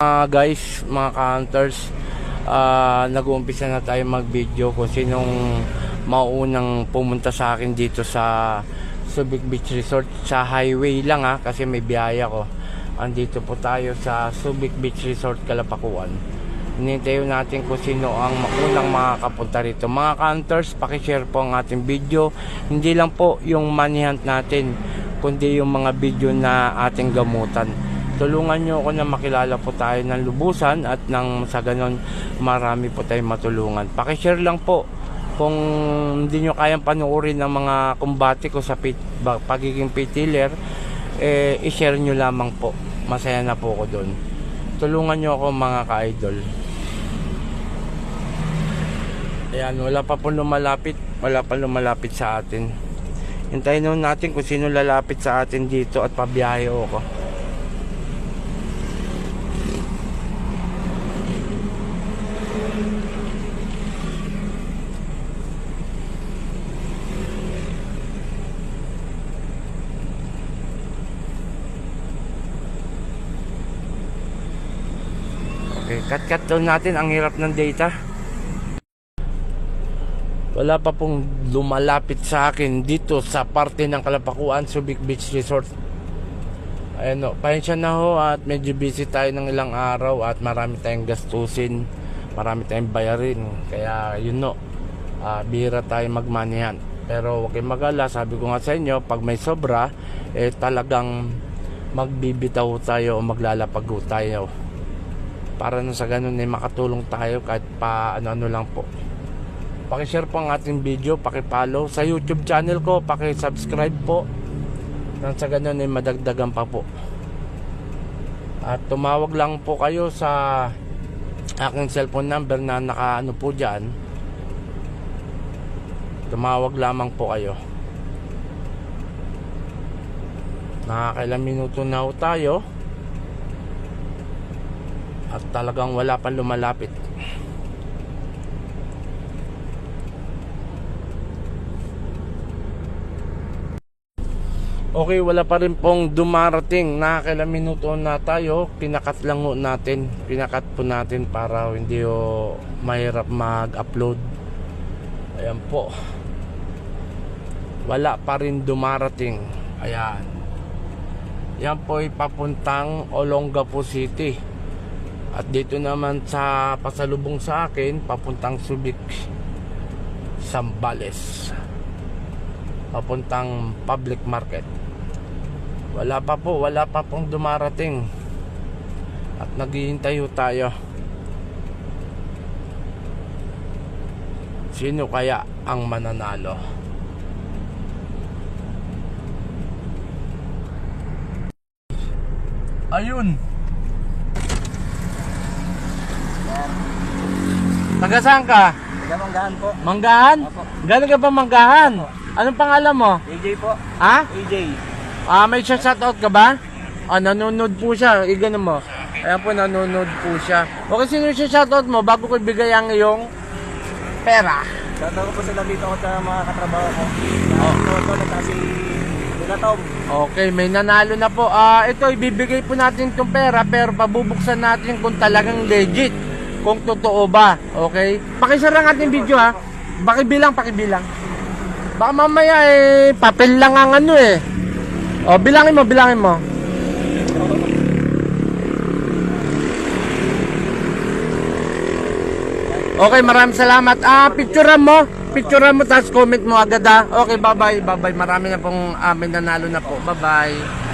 Mga guys, mga counters, ah nag-uumpisa na tayo mag-video kung sinong maunang pumunta sa akin dito sa Subic Beach Resort sa highway lang ha kasi may biyaya ko. Andito po tayo sa Subic Beach Resort Kalapakuan. Hinintayin natin kung sino ang unang makakapunta rito. Mga counters, pakishare po ang ating video. Hindi lang po yung money hunt natin, kundi yung mga video na ating gamutan tulungan nyo ako na makilala po tayo ng lubusan at nang sa ganon marami po tayong matulungan. Pakishare lang po kung hindi nyo kayang panuorin ng mga kumbate ko sa pit, pagiging pitiller, eh, i-share nyo lamang po. Masaya na po ako doon. Tulungan nyo ako mga ka-idol. Ayan, wala pa po lumalapit. Wala pa lumalapit sa atin. Hintayin natin kung sino lalapit sa atin dito at pabiyahe ako. Okay, cut-cut down natin. Ang hirap ng data. Wala pa pong lumalapit sa akin dito sa parte ng Kalapakuan, Subic Beach Resort. Ayan o, pasensya na ho at medyo busy tayo ng ilang araw at marami tayong gastusin, marami tayong bayarin. Kaya yun no, ah, bihira tayo magmanihan. Pero huwag kayong magala, sabi ko nga sa inyo, pag may sobra, eh talagang magbibitaw tayo o maglalapag tayo para na sa ganun ay makatulong tayo kahit pa ano-ano lang po. Paki-share po ang ating video, paki-follow sa YouTube channel ko, paki-subscribe po. Nang sa ganun ay madagdagan pa po. At tumawag lang po kayo sa aking cellphone number na nakaano po diyan. Tumawag lamang po kayo. Nakakailang minuto na tayo at talagang wala pang lumalapit. Okay, wala pa rin pong dumarating. Nakakailang minuto na tayo. Pinakat lang ho natin. Pinakat po natin para hindi ho mahirap mag-upload. Ayan po. Wala pa rin dumarating. Ayan. Yan po ay papuntang Olongapo City. At dito naman sa pasalubong sa akin, papuntang Subic, Sambales. Papuntang public market. Wala pa po, wala pa pong dumarating. At naghihintay ho tayo. Sino kaya ang mananalo? Ayun. Taga saan ka? Gamanggahan po. Manggahan? Opo. Galing ka pa Manggahan? Anong pangalan mo? AJ po. Ha? AJ. Ah, may siya shoutout ka ba? Ah, nanonood po siya. Igano mo. Ayan po, nanonood po siya. Okay, sino siya shoutout mo bago ko ibigay ang iyong pera? Shoutout ko po sila dito ako sa mga katrabaho ko. Oh. Ito, ito, si Tula Tom. Okay, may nanalo na po. Ah, ito, ibibigay po natin itong pera pero pabubuksan natin kung talagang legit. Kung totoo ba. Okay? Pakisara ang ating video ha. Pakibilang, pakibilang. Baka mamaya eh, papel lang ang ano eh. O, bilangin mo, bilangin mo. Okay, maraming salamat. Ah, picturean mo. Picturean mo, tapos comment mo agad ah. Okay, bye-bye, bye-bye. Marami na pong amin nanalo na po. Bye-bye.